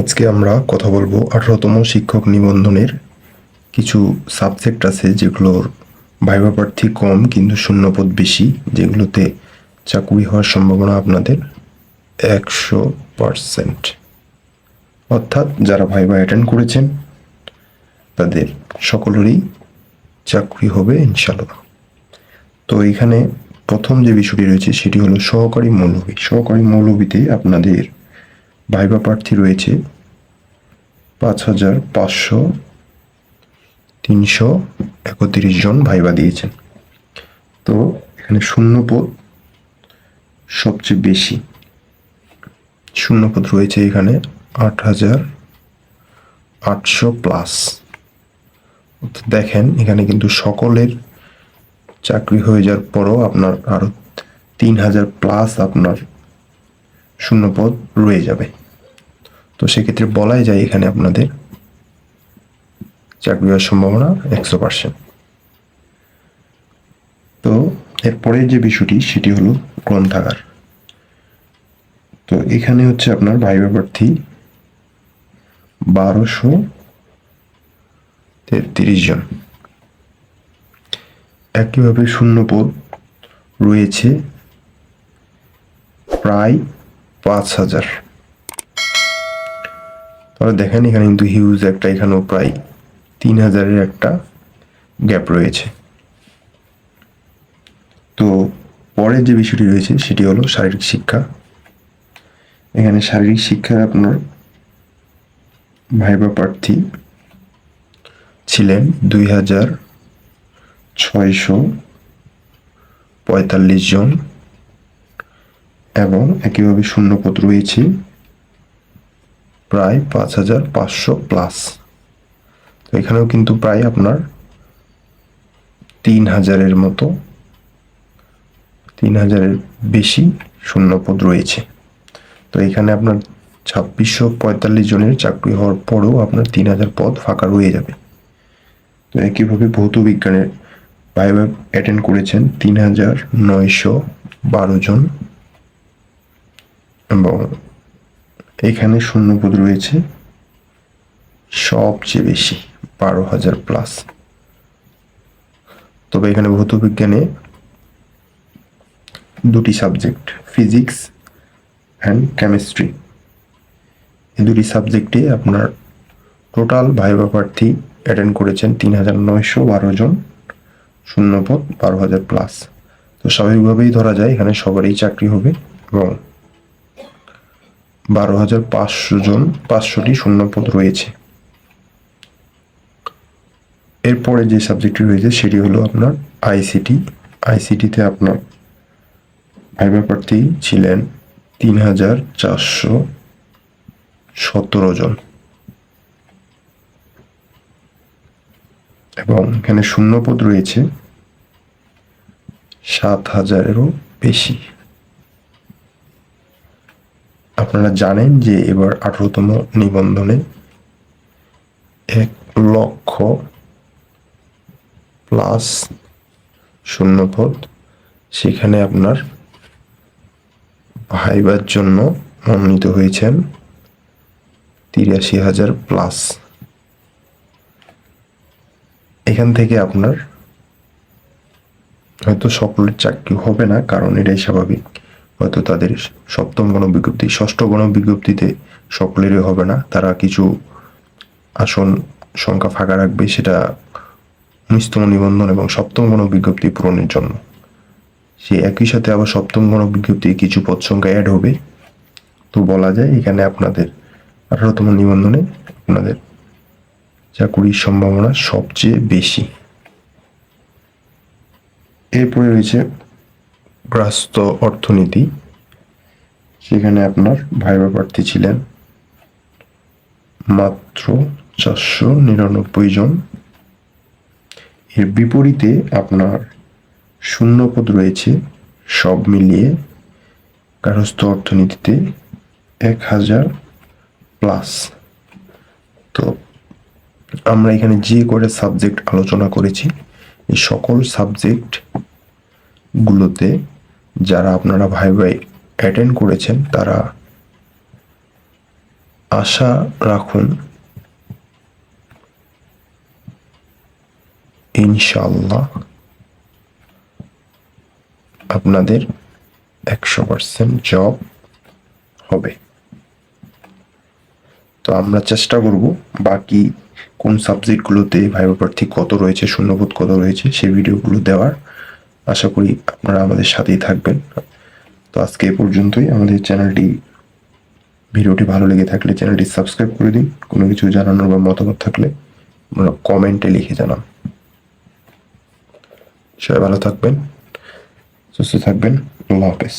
আজকে আমরা কথা বলব আঠারোতম শিক্ষক নিবন্ধনের কিছু সাবজেক্ট আছে যেগুলোর ভাইবা প্রার্থী কম কিন্তু শূন্যপদ বেশি, যেগুলোতে চাকুরি হওয়ার সম্ভাবনা আপনাদের একশো পারসেন্ট অর্থাৎ যারা ভাইবা অ্যাটেন্ড করেছেন, তাদের সকলেরই চাকরি হবে ইনশাল্লাহ তো এখানে প্রথম যে বিষয়টি রয়েছে, সেটি হলো সহকারী মৌলভী। সহকারী মৌলভীতে আপনাদের ভাইবা প্রার্থী রয়েছে। পাঁচ হাজার পাঁচশো, তিনশো একত্রিশ জন ভাইবা দিয়েছেন। তো এখানে শূন্যপদ সবচেয়ে বেশি শূন্যপদ রয়েছে এখানে, আট হাজার আটশো প্লাস। দেখেন, এখানে কিন্তু সকলের চাকরি হয়ে যাওয়ার পরও আপনার আরও তিন হাজার প্লাস আপনার শূন্যপদ রয়ে যাবে। তো সেক্ষেত্রে বলাই যায় এখানে আপনাদের চাকরি হওয়ার সম্ভাবনা একশো পার্সেন্ট তো এরপরের যে বিষয়টি, সেটি হলো গ্রন্থাগার। তো এখানে হচ্ছে আপনার ভাইবা প্রার্থী বারোশো তেত্রিশ জন। একইভাবে শূন্য শূন্যপদ রয়েছে প্রায় পাঁচ হাজার। তাহলে দেখেন এখানে কিন্তু হিউজ একটা, এখানেও প্রায় তিন হাজারের একটা গ্যাপ রয়েছে। তো পরের যে বিষয়টি রয়েছে, সেটি হলো শারীরিক শিক্ষা। এখানে শারীরিক শিক্ষায় আপনার ভাইবা প্রার্থী ছিলেন দুই হাজার ছয়শো পঁয়তাল্লিশ জন এবং একইভাবে শূন্যপদ রয়েছে প্রায় পাঁচ হাজার পাঁচশো প্লাস তো এখানেও কিন্তু প্রায় আপনার তিন হাজারের মতো, তিন হাজারের বেশি শূন্যপদ রয়েছে। তো এখানে আপনার ছাব্বিশশো পঁয়তাল্লিশ জনের চাকরি হওয়ার পরেও আপনার তিন হাজার পদ ফাঁকা রয়ে যাবে। তো একইভাবে ভৌত বিজ্ঞানের ভাইবা অ্যাটেন্ড করেছেন তিন হাজার নয়শো বারো জন এবং এখানে শূন্যপদ রয়েছে। সবচেয়ে বেশি, বারো হাজার প্লাস তবে এখানে ভৌত বিজ্ঞানে দুটি সাবজেক্ট ফিজিক্স অ্যান্ড কেমিস্ট্রি এই দুটি সাবজেক্টে আপনার টোটাল ভাইবা প্রার্থী অ্যাটেন্ড করেছেন তিন হাজার নয়শো বারো জন। শূন্যপদ, বারো হাজার প্লাস তো স্বাভাবিকভাবেই ধরা যায়, এখানে সবারই চাকরি হবে এবং বারো হাজার পাঁচশো জন, পাঁচশোটি শূন্যপদ রয়েছে। এরপরে যে সাবজেক্টটি রয়েছে, সেটি হলো আপনার আইসিটি আইসিটিতে আপনার ভাইবা প্রার্থী ছিলেন তিন হাজার চারশো সতেরো জন। এবং এখানে শূন্যপদ রয়েছে সাত হাজারেরও বেশি। আপনারা জানেন যে এবার আঠারোতম নিবন্ধনে এক লক্ষ প্লাস শূন্যপদ, সেখানে আপনার ভাইবার জন্য মনোনীত হয়েছেন তিরাশি হাজার প্লাস। এখান থেকে আপনার হয়তো সকলের চাকরি হবে না, কারণ এটাই স্বাভাবিক। হয়তো তাদের সপ্তম গণবিজ্ঞপ্তি, ষষ্ঠ গণবিজ্ঞপ্তিতে সকলেরই হবে না। তারা কিছু আসন সংখ্যা ফাঁকা রাখবে, সেটা উনিশতম নিবন্ধন এবং সপ্তম গণবিজ্ঞপ্তি পূরণের জন্য। সে একই সাথে আবার সপ্তম গণবিজ্ঞপ্তি কিছু পদ সংখ্যা অ্যাড হবে। তো বলা যায় এখানে আপনাদের আঠারোতম নিবন্ধনে আপনাদের চাকুরির সম্ভাবনা সবচেয়ে বেশি। এরপরে রয়েছে গ্রাস্ত অর্থনীতি। সেখানে আপনার ভাইবা প্রার্থী ছিলেন মাত্র চারশো নিরানব্বই জন। এর বিপরীতে আপনার শূন্যপদ রয়েছে সব মিলিয়ে গার্হস্থ্য অর্থনীতিতে এক হাজার প্লাস। তো আমরা এখানে যে করে সাবজেক্ট আলোচনা করেছি, এই সকল সাবজেক্ট গুলোতে যারা আপনারা ভাই ভাই অ্যাটেন্ড করেছেন, তারা আশা রাখুন ইনশাল্লাহ আপনাদের একশো পার্সেন্ট জব হবে। তো আমরা চেষ্টা করব বাকি কোন সাবজেক্টগুলোতে ভাইবা প্রার্থী কত রয়েছে শূন্যবোধ কত রয়েছে, সেই ভিডিওগুলো দেওয়ার। আশা করি আপনারা আমাদের সাথেই থাকবেন। তো আজকে এ পর্যন্তই। আমাদের চ্যানেলটি, ভিডিওটি ভালো লেগে থাকলে চ্যানেলটি সাবস্ক্রাইব করে দিন। কোনো কিছু জানানোর বা মতামত থাকলে আমরা কমেন্টে লিখে জানান। সবাই ভালো থাকবেন, সুস্থ থাকবেন। আল্লাহ হাফেজ।